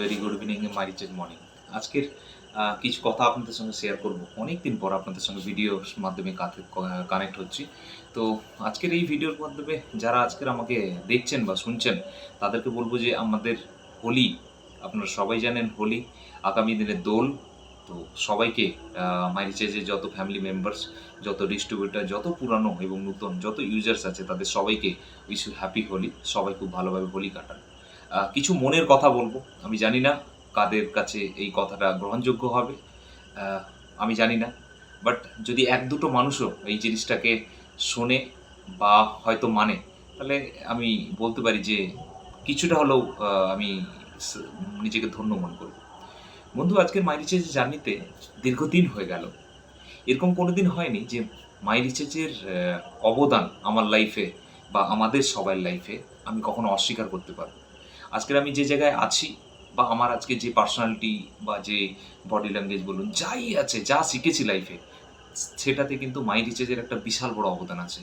Very good evening মারিচেস morning আজকের কিছু কথা আপনাদের সঙ্গে শেয়ার করব। অনেক দিন পর আপনাদের সঙ্গে ভিডিওর মাধ্যমে কানেক্ট হচ্ছি। তো আজকের এই ভিডিওর মাধ্যমে যারা আজকের আমাকে দেখছেন বা শুনছেন, তাদেরকে বলব যে আমাদের হোলি, আপনারা সবাই জানেন হোলি, আগামী দিনে দোল। তো সবাইকে মাইরিচেজের যত ফ্যামিলি মেম্বার্স যত ডিস্ট্রিবিউটার যত পুরানো এবং নতুন, যত ইউজার্স আছে, তাদের সবাইকে উইশ হ্যাপি হোলি। সবাই খুব ভালোভাবে হোলি কাটান। কিছু মনের কথা বলব। আমি জানি না কাদের কাছে এই কথাটা গ্রহণযোগ্য হবে আমি জানি না। বাট যদি এক দুটো মানুষও এই জিনিসটাকে শোনে বা হয়তো মানে তাহলে আমি বলতে পারি যে কিছুটা হলেও আমি নিজেকে ধন্য মনে করব। বন্ধু, আজকের মাই রিচার্জ জার্নিতে দীর্ঘদিন হয়ে গেল। এরকম কোনোদিন হয়নি যে মাই রিচার্জের অবদান আমার লাইফে বা আমাদের সবার লাইফে আমি কখনো অস্বীকার করতে পারব। আজকের আমি যে জায়গায় আছি বা আমার আজকে যে পার্সোনালিটি বা যে বডি ল্যাঙ্গুয়েজ বলুন, যাই আছে, যা শিখেছি লাইফে সেটাতে কিন্তু মাই রিচার্জের একটা বিশাল বড় অবদান আছে।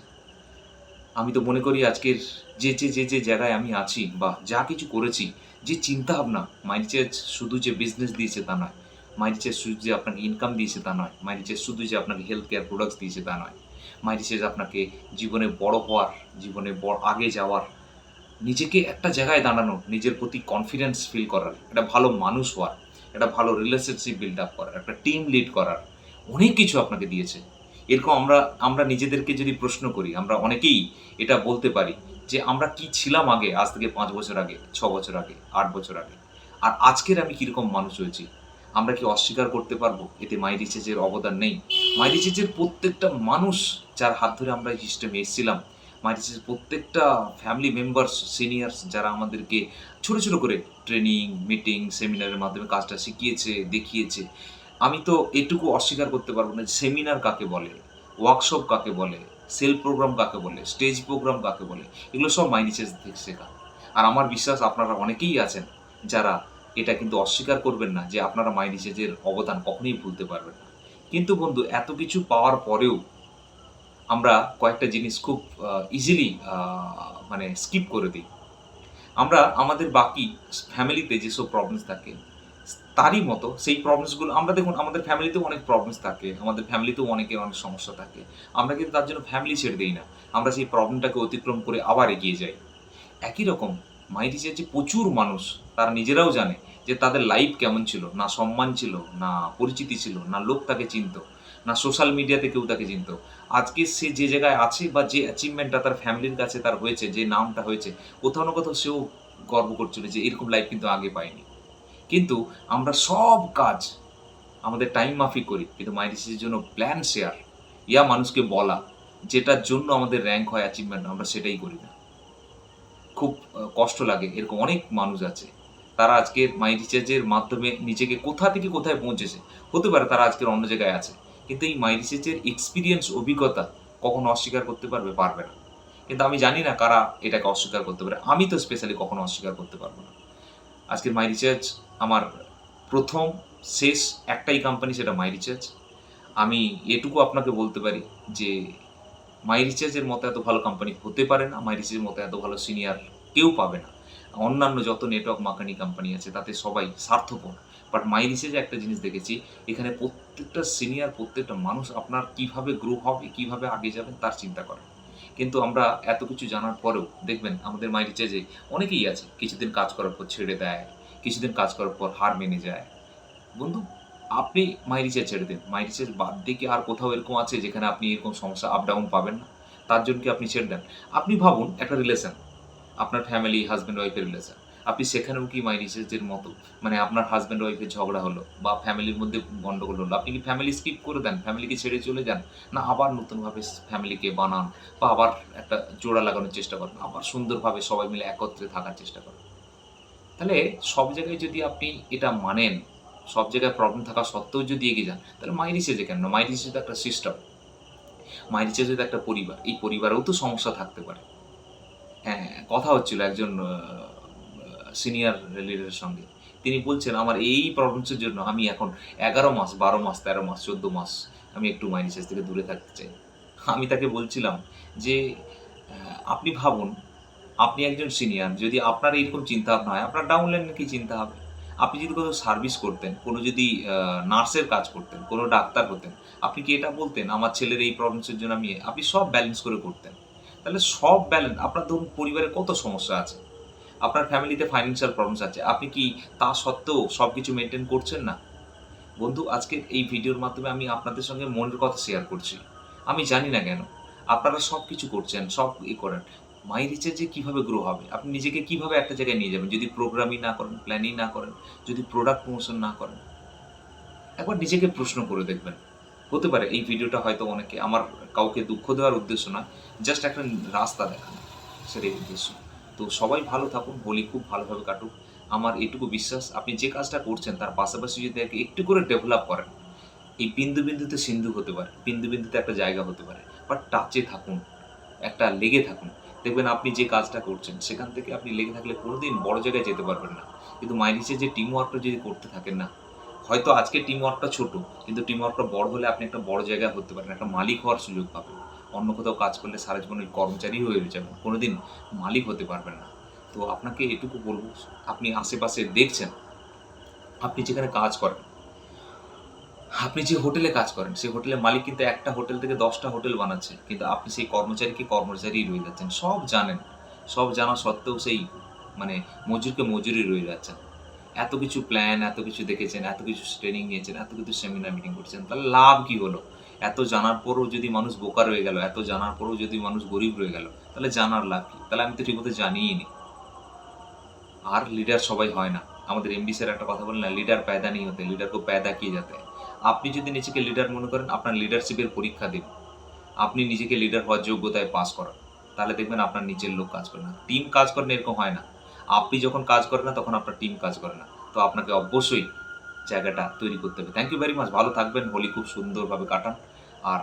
আমি তো মনে করি আজকের যে যে যে যে জায়গায় আমি আছি বা যা কিছু করেছি, যে চিন্তা ভাবনা মাই রিচার্জ শুধু যে বিজনেস দিয়েছে তা নয় মাই রিচার্জ শুধু যে আপনাকে ইনকাম দিয়েছে তা নয় মাই রিচার্জ শুধু যে আপনাকে হেলথ কেয়ার প্রোডাক্টস দিয়েছে তা নয় মাই রিচার্জ আপনাকে জীবনে বড় হওয়ার, জীবনে আগে যাওয়ার নিজেকে একটা জায়গায় দাঁড়ানো, নিজের প্রতি কনফিডেন্স ফিল করার, একটা ভালো মানুষ হওয়ার, একটা ভালো রিলেশনশিপ বিল্ড আপ করার, একটা টিম লিড করার অনেক কিছু আপনাকে দিয়েছে। এরকম আমরা আমরা নিজেদেরকে যদি প্রশ্ন করি, আমরা অনেকেই এটা বলতে পারি যে আমরা কি ছিলাম আগে, আজ থেকে পাঁচ বছর আগে, ছ বছর আগে, আট বছর আগে? আর আজকের আমি কীরকম মানুষ হয়েছি? আমরা কি অস্বীকার করতে পারব? এতে মাই রিচেজের অবদান নেই। মাই রিচেজের প্রত্যেকটা মানুষ যার হাত ধরে আমরা এই সিস্টেমে এসেছিলাম মাইটিসের প্রত্যেকটা ফ্যামিলি মেম্বার্স সিনিয়র্স যারা আমাদেরকে ছোট ছোট করে ট্রেনিং মিটিং সেমিনারের মাধ্যমে কাজটা শিখিয়েছে, দেখিয়েছে। আমি তো এটুকু অস্বীকার করতে পারব না সেমিনার কাকে বলে ওয়ার্কশপ কাকে বলে সেল প্রোগ্রাম কাকে বলে স্টেজ প্রোগ্রাম কাকে বলে, এগুলো সব মাইনিচেস থেকে শেখা। আর আমার বিশ্বাস আপনারা অনেকেই আছেন যারা এটা কিন্তু অস্বীকার করবেন না যে আপনারা মাইনিচেজের অবদান কখনোই ভুলতে পারবেন না। কিন্তু বন্ধু, এত কিছু পাওয়ার পরেও আমরা কয়েকটা জিনিস খুব ইজিলি মানে স্কিপ করে দিই। আমরা আমাদের বাকি ফ্যামিলিতে যেসব প্রবলেমস থাকে, তারই মতো সেই প্রবলেমসগুলো আমরা দেখুন, আমাদের ফ্যামিলিতেও অনেক প্রবলেমস থাকে, আমাদের ফ্যামিলিতেও অনেকের অনেক সমস্যা থাকে। আমরা কিন্তু তার জন্য ফ্যামিলি ছেড়ে দিই না। আমরা সেই প্রবলেমটাকে অতিক্রম করে আবার এগিয়ে যাই। একই রকম মাইটিসের যে প্রচুর মানুষ, তারা নিজেরাও জানে যে তাদের লাইফ কেমন ছিল। না সম্মান ছিল, না পরিচিতি ছিল, না লোক তাকে চিনতো। না সোশ্যাল মিডিয়াতে কেউ তাকে চিনত। আজকে সে যে জায়গায় আছে বা যে অ্যাচিভমেন্টটা তার ফ্যামিলির কাছে তার হয়েছে, যে নামটা হয়েছে, কোথাও না কোথাও সেও গর্ব করছিল যে এরকম লাইফ কিন্তু আগে পায়নি। কিন্তু আমরা সব কাজ আমাদের টাইম মাফিক করি, কিন্তু মাইরিসের জন্য প্ল্যান শেয়ার ইয়া মানুষকে বলা, যেটার জন্য আমাদের র্যাঙ্ক হয় অ্যাচিভমেন্ট আমরা সেটাই করি না। খুব কষ্ট লাগে, এরকম অনেক মানুষ আছে। তারা আজকে মাই রিচার্জের মাধ্যমে নিজেকে কোথা থেকে কোথায় পৌঁছেছে, হতে পারে তারা আজকের অন্য জায়গায় আছে। কিন্তু এই মাই রিসার্চের এক্সপিরিয়েন্স অভিজ্ঞতা কখনো অস্বীকার করতে পারবে পারবে না। কিন্তু আমি জানি না কারা এটাকে অস্বীকার করতে পারে। আমি তো স্পেশালি কখনো অস্বীকার করতে পারব না। আজকের মাই রিচার্জ আমার প্রথম, শেষ একটাই কোম্পানি সেটা মাই রিচার্জ আমি এটুকু আপনাকে বলতে পারি যে মাই রিচার্জের মতো এত ভালো কোম্পানি হতে পারে না মাই রিচার্জের মতো এত ভালো সিনিয়র কেউ পাবে না। অন্যান্য যত নেটওয়ার্ক মার্কেটিং কোম্পানি আছে, তাতে সবাই স্বার্থপর। বাট মাই রিচার্জে একটা জিনিস দেখেছি, এখানে প্রত্যেকটা সিনিয়র প্রত্যেকটা মানুষ আপনার কীভাবে গ্রো হবে, কীভাবে আগে যাবেন তার চিন্তা করে। কিন্তু আমরা এত কিছু জানার পরেও দেখবেন আমাদের মাই রিচার্জে অনেকেই আছে, কিছুদিন কাজ করার পর ছেড়ে দেয়, কিছুদিন কাজ করার পর হার মেনে যায়। বন্ধু, আপনি মাই ছেড়ে দিন। মাই বাদ দিয়ে কি আর কোথাও এরকম আছে যেখানে আপনি এরকম সমস্যা আপ ডাউন পাবেন না? তার জন্য কি আপনি ছেড়ে দেন? আপনি ভাবুন একটা রিলেশন আপনার ফ্যামিলি হাজব্যান্ড ওয়াইফের রিলেশন আপনি সেখানেও কি মাই রিচার্জের মতো? মানে আপনার হাজব্যান্ড ওয়াইফের ঝগড়া হলো বা ফ্যামিলির মধ্যে গন্ডগোল হলো। আপনি কি ফ্যামিলি স্কিপ করে দেন? ফ্যামিলিকে ছেড়ে চলে যান? না, আবার নতুনভাবে ফ্যামিলিকে বানান বা আবার একটা জোড়া লাগানোর চেষ্টা করেন, আবার সুন্দরভাবে সবাই মিলে একত্রে থাকার চেষ্টা করেন। তাহলে সব জায়গায় যদি আপনি এটা মানেন, সব জায়গায় প্রবলেম থাকা সত্ত্বেও যদি এগিয়ে যান, তাহলে মাই রিচার্জে কেন? মাই রিচার্জ একটা সিস্টেম মাই রিচার্জ একটা পরিবার। এই পরিবারেও তো সমস্যা থাকতে পারে। হ্যাঁ কথা হচ্ছিল একজন সিনিয়র লিডারের সঙ্গে। তিনি বলছেন, আমার এই প্রবলেমসের জন্য আমি এখন এগারো মাস, বারো মাস, তেরো মাস, চোদ্দ মাস আমি একটু মাই রিচার্জ থেকে দূরে থাকতে চাই। আমি তাকে বলছিলাম যে আপনি ভাবুন, আপনি একজন সিনিয়র যদি আপনার এইরকম চিন্তা ভাবনা হয়, আপনার ডাউন লাইনে কি চিন্তা হবে? আপনি যদি কোনো সার্ভিস করতেন, কোনো যদি নার্সের কাজ করতেন, কোনো ডাক্তার হতেন, আপনি কি এটা বলতেন, আমার ছেলের এই প্রবলেমসের জন্য আমি, আপনি সব ব্যালেন্স করে করতেন? তাহলে সব ব্যালেন্স আপনার ধরুন পরিবারে কত সমস্যা আছে? আপনার ফ্যামিলিতে ফাইন্যান্সিয়াল প্রবলেমস আছে। আপনি কি তা সত্ত্বেও সব কিছু মেনটেন করছেন না? বন্ধু, আজকে এই ভিডিওর মাধ্যমে আমি আপনাদের সঙ্গে মনের কথা শেয়ার করছি। আমি জানি না কেন, আপনারা সব কিছু করছেন, সব ই করেন। মাই যে কীভাবে গ্রো হবে? আপনি নিজেকে কীভাবে একটা জায়গায় নিয়ে যাবেন? যদি প্রোগ্রামিং না করেন প্ল্যানিং না করেন, যদি প্রোডাক্ট প্রমোশন না করেন, একবার নিজেকে প্রশ্ন করে দেখবেন। হতে পারে এই ভিডিওটা হয়তো অনেকে, আমার কাউকে দুঃখ দেওয়ার উদ্দেশ্য না জাস্ট একটা রাস্তা দেখানো, সেটাই উদ্দেশ্য। তো সবাই ভালো থাকুন, হোলি খুব ভালোভাবে কাটুক। আমার এটুকু বিশ্বাস, আপনি যে কাজটা করছেন তার পাশাপাশি যদি একে একটু করে ডেভেলপ করেন, এই বিন্দু বিন্দুতে সিন্ধু হতে পারে, বিন্দু বিন্দুতে একটা জায়গা হতে পারে বাট টাচে থাকুন, একটা লেগে থাকুন। দেখবেন আপনি যে কাজটা করছেন, সেখান থেকে আপনি লেগে থাকলে কোনোদিন বড় জায়গায় যেতে পারবেন না। কিন্তু মাইনিসে যে টিম ওয়ার্কটা যদি করতে থাকেন না, হয়তো আজকে টিম ওয়ার্কটা ছোট, কিন্তু টিম ওয়ার্কটা বড় হলে আপনি একটা বড় জায়গায় হতে পারেন, একটা মালিক হওয়ার সুযোগ পাবেন। অন্য কোথাও কাজ করলে সারা জীবন ওই কর্মচারী হয়ে যাবেন কোনোদিন মালিক হতে পারবেন না। তো আপনাকে এটুকু বলব, আপনি আশেপাশে দেখছেন, আপনি যেখানে কাজ করেন, আপনি যে হোটেলে কাজ করেন, সেই হোটেলের মালিক কিন্তু একটা হোটেল থেকে দশটা হোটেল বানাচ্ছে, কিন্তু আপনি সেই কর্মচারীকে কর্মচারী রয়ে যাচ্ছেন। সব জানেন, সব জানা সত্ত্বেও সেই মানে মজুরকে মজুরি রয়ে যাচ্ছেন। এত কিছু প্ল্যান এত কিছু দেখেছেন, এত কিছু ট্রেনিং নিয়েছেন, এত কিছু সেমিনার মিটিং করছেন, তাহলে লাভ কি হলো? এত জানার পরও যদি মানুষ বোকা রয়ে গেল, এত জানার পরও যদি মানুষ গরিব রয়ে গেল, তাহলে জানার লাভ কি? তাহলে আমি তো ঠিকমতো জানিই নি। আর লিডার সবাই হয় না। আমাদের এমবি স্যার একটা কথা বললেন না লিডার পায়দা নেই হতে লিডার খুব পায়দা কি যাতে? আপনি যদি নিজেকে লিডার মনে করেন, আপনার লিডারশিপের পরীক্ষা দিন। আপনি নিজেকে লিডার হওয়ার যোগ্যতায় পাস করান। তাহলে দেখবেন আপনার নিজের লোক কাজ করে না। টিম কাজ করেন এরকম হয় না। আপনি যখন কাজ করেন না, তখন আপনার টিম কাজ করে না। তো আপনাকে অবশ্যই জায়গাটা তৈরি করতে হবে। থ্যাংক ইউ ভেরি মাচ ভালো থাকবেন। হোলি খুব সুন্দরভাবে কাটান। আর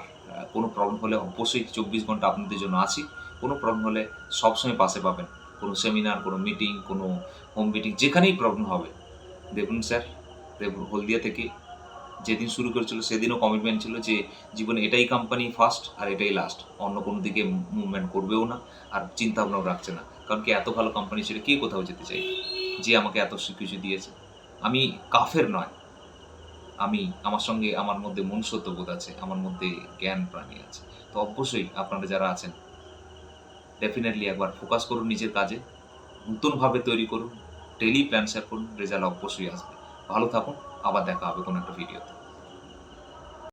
কোনো প্রবলেম হলে অবশ্যই চব্বিশ ঘণ্টা আপনাদের জন্য আছি। কোনো প্রবলেম হলে সবসময় পাশে পাবেন। কোনো সেমিনার কোনো মিটিং কোনো হোম মিটিং যেখানেই প্রবলেম হবে। দেখুন স্যার দেখুন হলদিয়া থেকে যেদিন শুরু করেছিল, সেদিনও কমিটমেন্ট ছিল যে জীবনে এটাই কোম্পানি ফার্স্ট আর এটাই লাস্ট অন্য কোনো দিকে মুভমেন্ট করবেও না আর চিন্তা ভাবনাও রাখছে না। কারণ কি এত ভালো কোম্পানি ছেড়ে কে কোথাও যেতে চাই যে আমাকে এত কিছু দিয়েছে। আমি কাফের নয়। আমি আমার সঙ্গে আমার মধ্যে মনুষ্যত্ব বোধ আছে, আমার মধ্যে জ্ঞান প্রাণী আছে। তো অবশ্যই আপনারা যারা আছেন ডেফিনেটলি একবার ফোকাস করুন নিজের কাজে, নতুনভাবে তৈরি করুন ডেলি প্ল্যান শেয়ার করুন রেজাল্ট অবশ্যই আসবে। ভালো থাকুন, আবার দেখা হবে কোনো একটা ভিডিওতে